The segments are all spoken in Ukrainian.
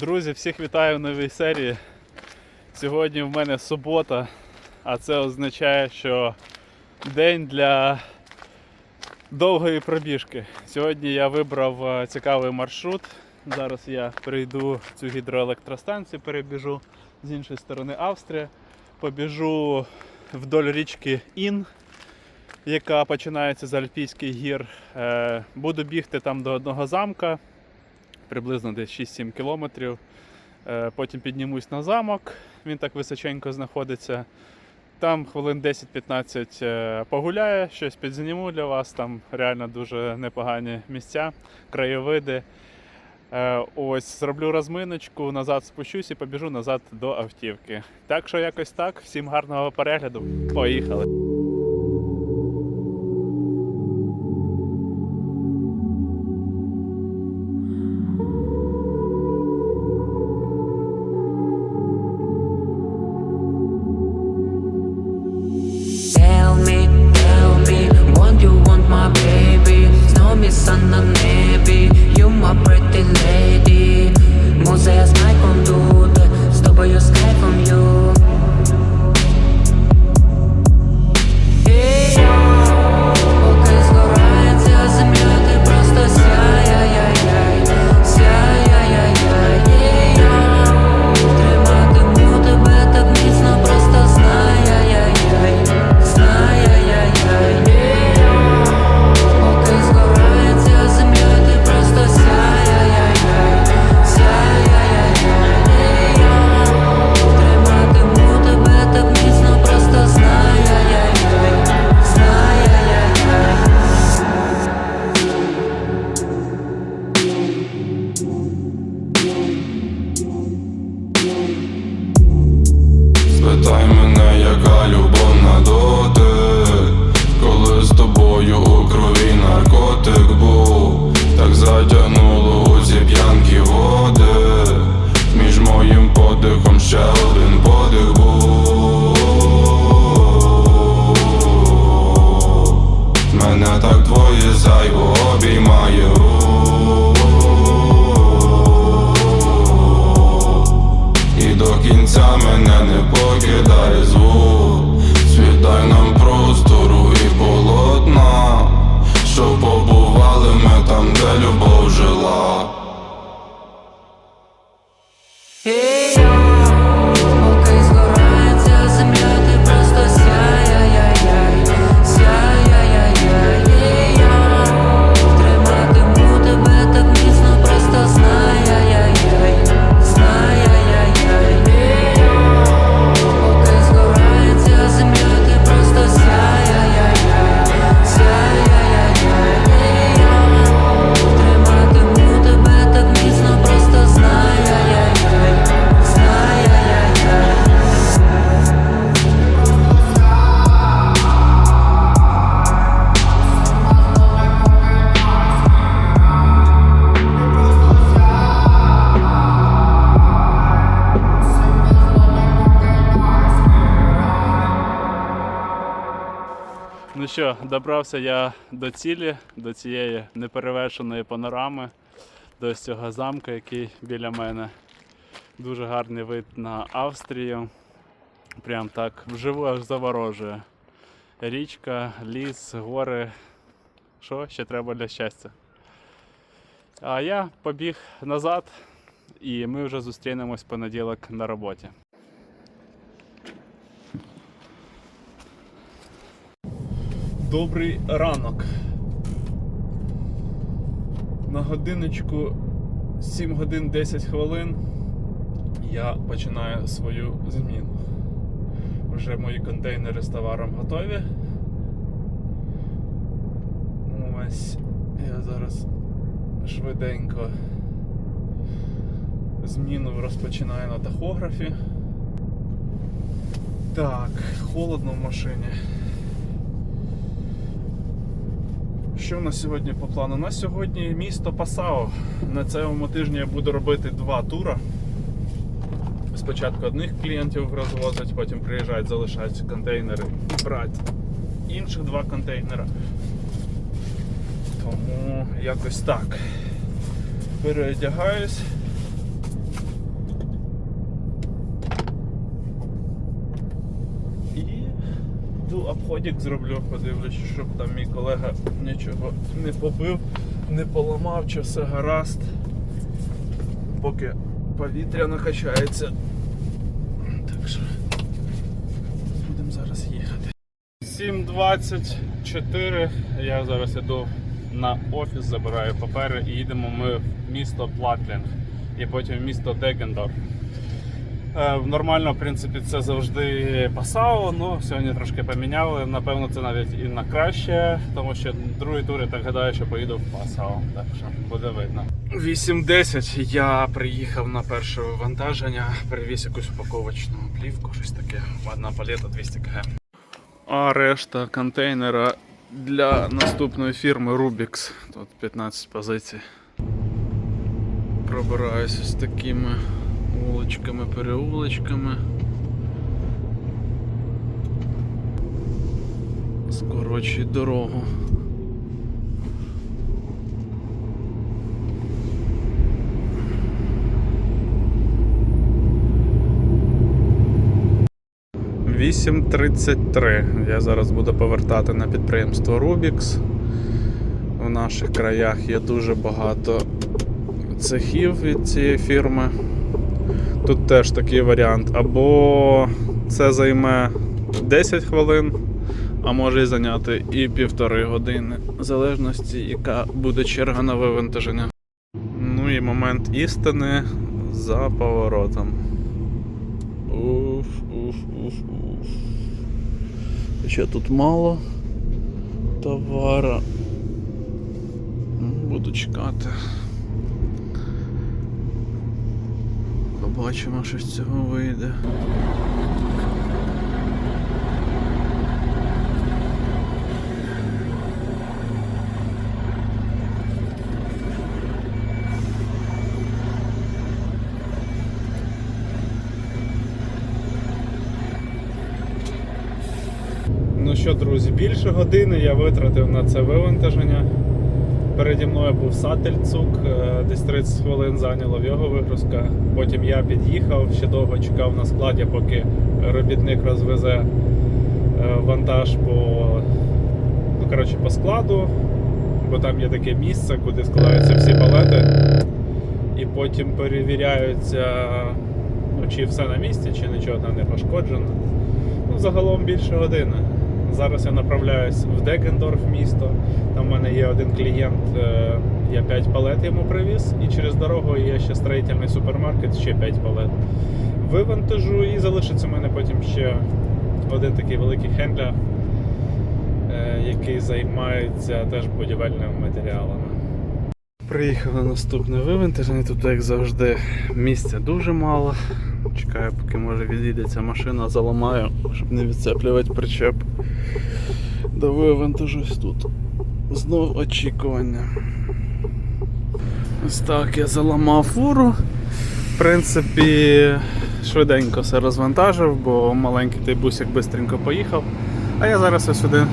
Друзі, всіх вітаю в новій серії. Сьогодні в мене субота, а це означає, що день для довгої пробіжки. Сьогодні я вибрав е, цікавий маршрут. Зараз я прийду цю гідроелектростанцію, перебіжу з іншої сторони Австрія. Побіжу вдоль річки Ін, яка починається з Альпійських гір. Е, Буду бігти там до одного замка приблизно десь 6-7 кілометрів. Е, Потім піднімусь на замок, він так височенько знаходиться. Там хвилин 10-15 е, погуляю, щось підзніму для вас. Там реально дуже непогані місця, краєвиди. Е, Ось зроблю розминочку, назад спущусь і побіжу назад до автівки. Так що якось так. Всім гарного перегляду. Поїхали. Що, добрався я до цілі, до цієї неперевершеної панорами, до цього замка, який біля мене. Дуже гарний вид на Австрію. Прям так вживу аж заворожує. Річка, ліс, гори. Що ще треба для щастя? А я побіг назад, і ми вже зустрінемось понеділок на роботі. Добрий ранок. На годиночку 7 годин 10 хвилин я починаю свою зміну. Вже мої контейнери з товаром готові. Ось я зараз швиденько зміну розпочинаю на тахографі. Так, холодно в машині. Що у нас сьогодні по плану? У нас сьогодні місто Пасао. На цьому тижні я буду робити два тура. Спочатку одних клієнтів розвозить, потім приїжджають, залишають контейнери і брати інших два контейнера. Тому якось так. Переодягаюсь обходик зроблю, подивлюсь, щоб там мій колега нічого не побив, не поламав, чи все гаразд. Поки повітря накачається. Так що будемо зараз їхати. 7.24. Я зараз іду на офіс, забираю папери і їдемо ми в місто Платлінг і потім в місто Дегендорф. Е, Нормально, в принципі, це завжди Пасау, ну сьогодні трошки поміняли. Напевно, це навіть і на краще, тому що другий тур я так гадаю, що поїду в Пасау. Так що буде видно. 8.10 я приїхав на перше вивантаження, привіз якусь упаковочну плівку, щось таке. Одна палета 200 кг. А решта контейнера для наступної фірми Rubix. Тут 15 позицій. Пробираюся з такими вуличками, переулочками. Скорочуй дорогу. Вісім. Я зараз буду повертати на підприємство Rubix. В наших краях є дуже багато цехів від цієї фірми. Тут теж такий варіант. Або це займе 10 хвилин, а може і зайняти і півтори години, в залежності, яка буде черга на вивантаження. Ну і момент істини за поворотом. Уф, уф, уф, уф. Ще тут мало товара. Буду чекати. Побачимо, що з цього вийде. Ну що, друзі, більше години я витратив на це вивантаження. Переді мною був Сательцук, е, десь 30 хвилин зайняло в його вигрузка. Потім я під'їхав, ще довго чекав на складі, поки робітник розвезе е, вантаж по, ну, коротше, по складу, бо там є таке місце, куди складаються всі палети. І потім перевіряються, ну, чи все на місці, чи нічого там не пошкоджено. Ну, загалом більше години. Зараз я направляюсь в Дегендорф місто. Там в мене є один клієнт, е, я 5 палет йому привіз, і через дорогу є ще строїтельний супермаркет, ще 5 палет. Вивантажу і залишиться у мене потім ще один такий великий хендля, е, який займається теж будівельними матеріалами. Приїхав на наступне вивантаження. Тут, як завжди, місця дуже мало. Чекаю, поки може відійдеться машина, заламаю, щоб не відцеплювати причеп. До вивантажусь тут. Знов очікування. Ось так я заламав фуру. В принципі, швиденько все розвантажив, бо маленький той бусик швидко поїхав. А я зараз ось сюди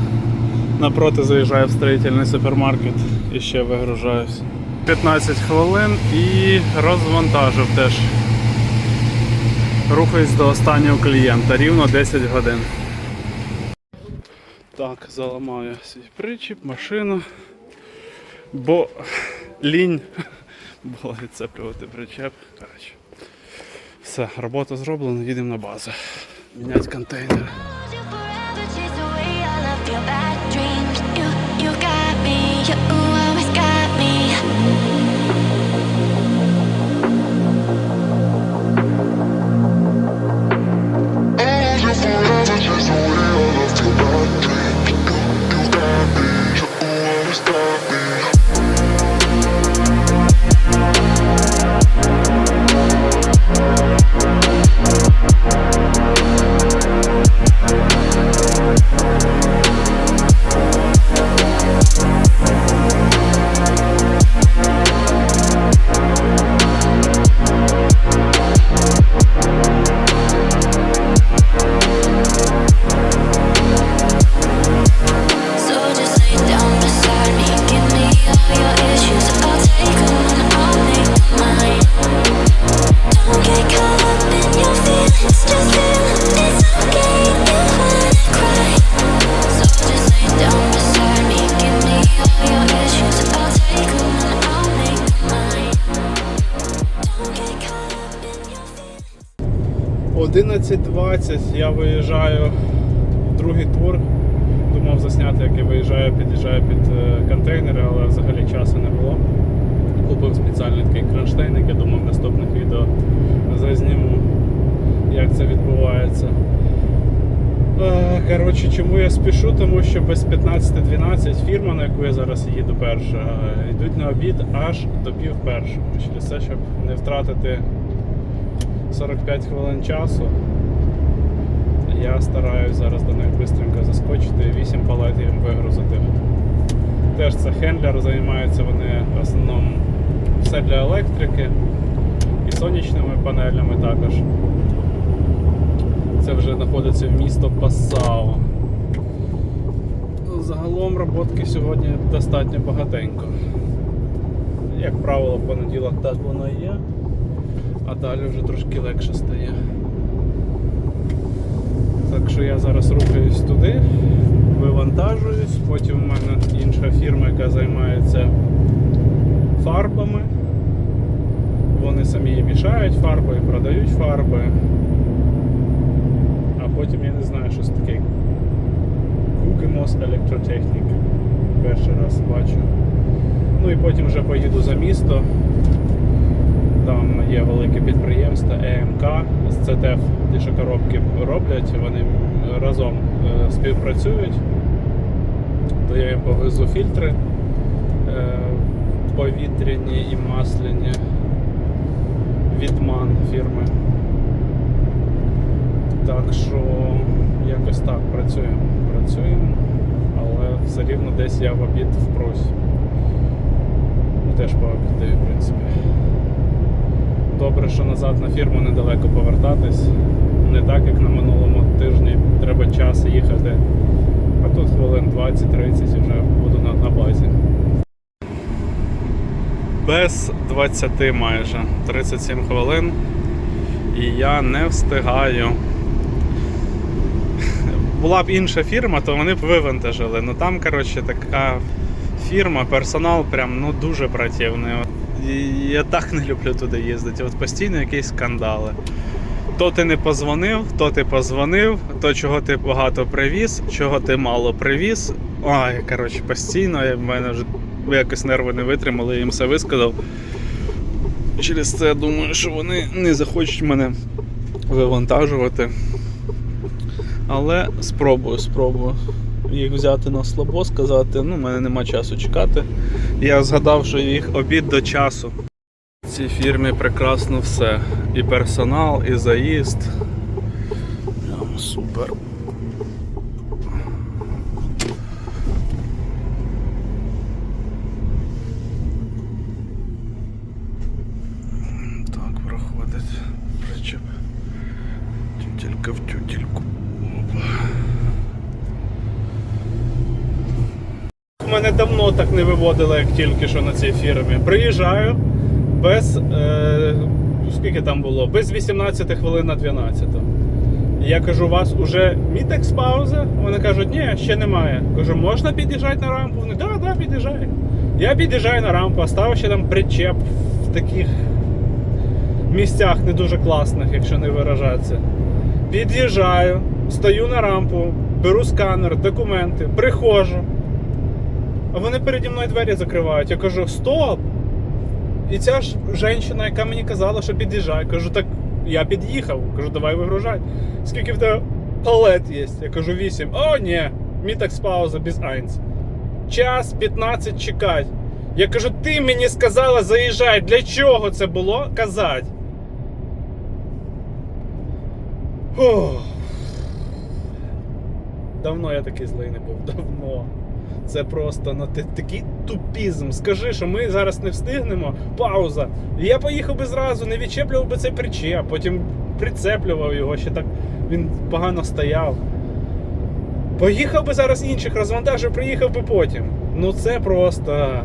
напроти заїжджаю в строїтельний супермаркет і ще вигружаюсь. 15 хвилин і розвантажив теж. Рухаюсь до останнього клієнта, рівно 10 годин. Так, заламаю свій причіп, машину, бо лінь було відцеплювати причеп. Коротше. Все, робота зроблена, їдемо на базу. Міняти контейнер. you 11.20 я виїжджаю в другий тур. Думав засняти, як я виїжджаю, під'їжджаю під е, контейнери, але взагалі часу не було. Купив спеціальний такий кронштейник, я думав в наступних відео зазніму, як це відбувається. Е, Коротше, чому я спішу? Тому що без 15.12 фірма, на яку я зараз їду перша, е, йдуть на обід аж до пів першого. Через це, щоб не втратити 45 хвилин часу. Я стараюсь зараз до них швидко заскочити 8 палет їм вигрузити. Теж це хендлер, займаються вони в основному все для електрики і сонячними панелями також. Це вже знаходиться в місто Пасао. Загалом роботки сьогодні достатньо багатенько. Як правило, понеділок так воно і є, а далі вже трошки легше стає. Так що я зараз рухаюсь туди, вивантажуюсь, потім в мене інша фірма, яка займається фарбами. Вони самі мішають фарби продають фарби. А потім я не знаю, що це таке. Кугемос електротехнік. Перший раз бачу. Ну і потім вже поїду за місто. Там є велике підприємство ЕМК з ЦТФ, коробки роблять, вони разом е, співпрацюють. То я їм повезу фільтри е, повітряні і масляні від МАН фірми. Так що якось так працюємо. Працюємо, але все рівно десь я в обід впрусь. Ну, теж пообідаю, в принципі. Добре, що назад на фірму недалеко повертатись. Не так, як на минулому тижні. Треба час їхати. А тут хвилин 20-30 вже буду на, на базі. Без 20 майже 37 хвилин. І я не встигаю. Була б інша фірма, то вони б вивантажили. Ну там, коротше, така фірма, персонал прям ну дуже противний. Я так не люблю туди їздити. От постійно якісь скандали. То ти не позвонив, то ти позвонив, то чого ти багато привіз, чого ти мало привіз. Ой, коротше, постійно в мене вже якось нерви не витримали, я їм все висказав. Через це я думаю, що вони не захочуть мене вивантажувати. Але спробую, спробую їх взяти на слабо, сказати, ну, в мене нема часу чекати. Я згадав, що їх обід до часу. В цій фірмі прекрасно все. І персонал, і заїзд. Прямо супер. Так, проходить причеп. Тютелька в тютельку. Опа. Мене давно так не виводили, як тільки що на цій фірмі. Приїжджаю без. Е, скільки там було? Без 18 хвилин на 12. Я кажу, у вас уже мітекс пауза? Вони кажуть, ні, ще немає. Кажу, можна під'їжджати на рампу? Вони, так, да, під'їжджай. Я під'їжджаю на рампу, а ставив ще там причеп в таких місцях не дуже класних, якщо не виражатися. Під'їжджаю, стою на рампу, беру сканер, документи, приходжу. А вони переді мною двері закривають. Я кажу, стоп! І ця ж жінка, яка мені казала, що під'їжджай. Кажу, так я під'їхав. Кажу, давай вигружай. Скільки в тебе палет є? Я кажу, 8. О, ні, мітакс пауза без айнц. Час 15 чекать. Я кажу, ти мені сказала заїжджай. Для чого це було казати? Фух. Давно я такий злий не був, давно. Це просто ну, такий тупізм. Скажи, що ми зараз не встигнемо. Пауза. Я поїхав би зразу, не відчеплював би цей причеп, потім прицеплював його, ще так він погано стояв. Поїхав би зараз інших, розвантажив, приїхав би потім. Ну це просто.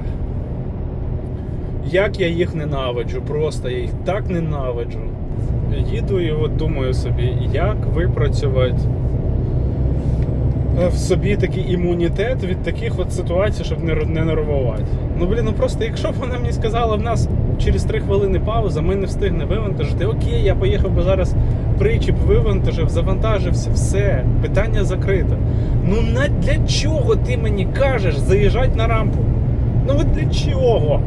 Як я їх ненавиджу, просто я їх так ненавиджу. Їду і от думаю собі, як випрацювати в собі такий імунітет від таких от ситуацій, щоб не, не нервувати. Ну блін, ну просто якщо б вона мені сказала, в нас через 3 хвилини пауза, ми не встигне вивантажити. Окей, я поїхав би зараз причіп вивантажив, завантажився, все, питання закрите. Ну на для чого ти мені кажеш заїжджати на рампу? Ну от для чого?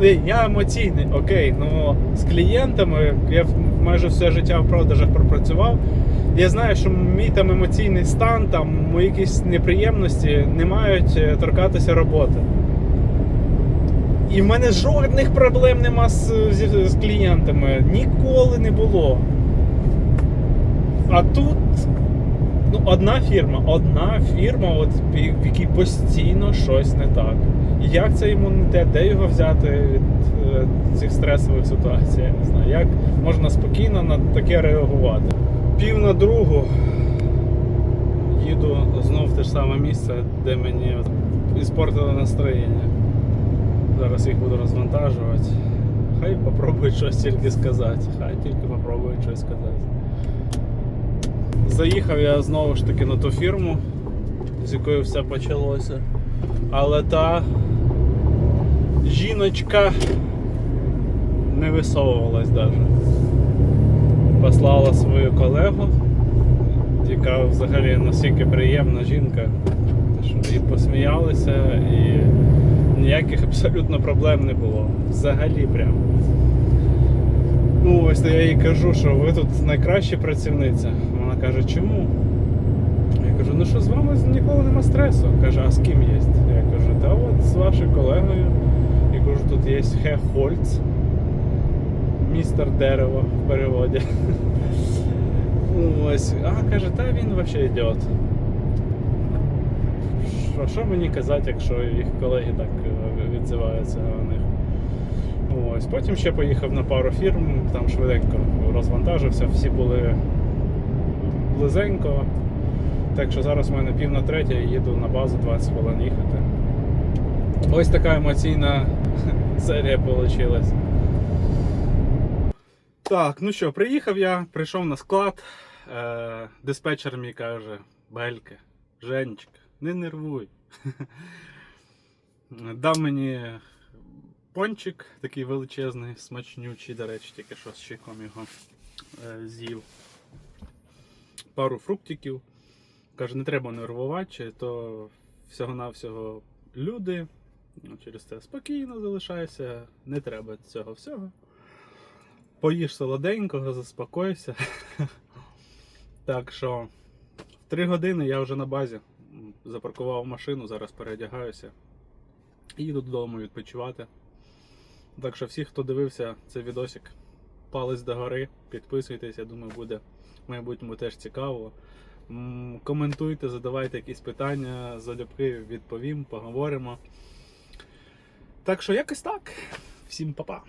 Ну, Я емоційний, окей, ну з клієнтами я майже все життя в продажах пропрацював. Я знаю, що мій там емоційний стан, там мої якісь неприємності не мають е, торкатися роботи. І в мене жодних проблем нема з, з, з клієнтами. Ніколи не було. А тут ну, одна фірма, одна фірма, от, в якій постійно щось не так. І Як це імунітет, де його взяти від е, цих стресових ситуацій? Я не знаю. Як можна спокійно на таке реагувати? Пів на другу їду знов в те ж саме місце, де мені іспортили настроєння. Зараз їх буду розвантажувати. Хай попробують щось тільки сказати. Хай тільки попробують щось сказати. Заїхав я знову ж таки на ту фірму, з якої все почалося. Але та жіночка не висовувалась навіть. Послала свою колегу, яка взагалі настільки приємна жінка, що і посміялися, і ніяких абсолютно проблем не було. Взагалі прям. Ну, ось я їй кажу, що ви тут найкраща працівниця. Вона каже, чому? Я кажу, ну що з вами ніколи нема стресу. Каже, а з ким є? Я кажу, та от з вашою колегою. Я кажу, тут є Хе Хольц, містер дерево в переводі. Ось. А каже, та він взагалі ідіот. Що, що мені казати, якщо їх колеги так е, відзиваються на них? Ось. Потім ще поїхав на пару фірм, там швиденько розвантажився, всі були близенько. Так що зараз в мене пів на третє, їду на базу 20 хвилин їхати. Ось така емоційна серія вийшла. Так, ну що, приїхав я, прийшов на склад. Е, диспетчер мені каже: Бельке, Женечка, не нервуй. Дав мені пончик, такий величезний, смачнючий, до речі, тільки що з чайком його е, з'їв. Пару фруктиків. Каже, не треба нервувати, чи то всього-навсього люди. Ну, Через це спокійно залишайся, не треба цього всього. Поїж солоденького, заспокойся. Так що в 3 години я вже на базі. Запаркував машину, зараз переодягаюся. І їду додому відпочивати. Так що всі, хто дивився цей відосик, палець догори, підписуйтесь, я думаю, буде в майбутньому теж цікаво. Коментуйте, задавайте якісь питання, залюбки відповім, поговоримо. Так що якось так. Всім па-па.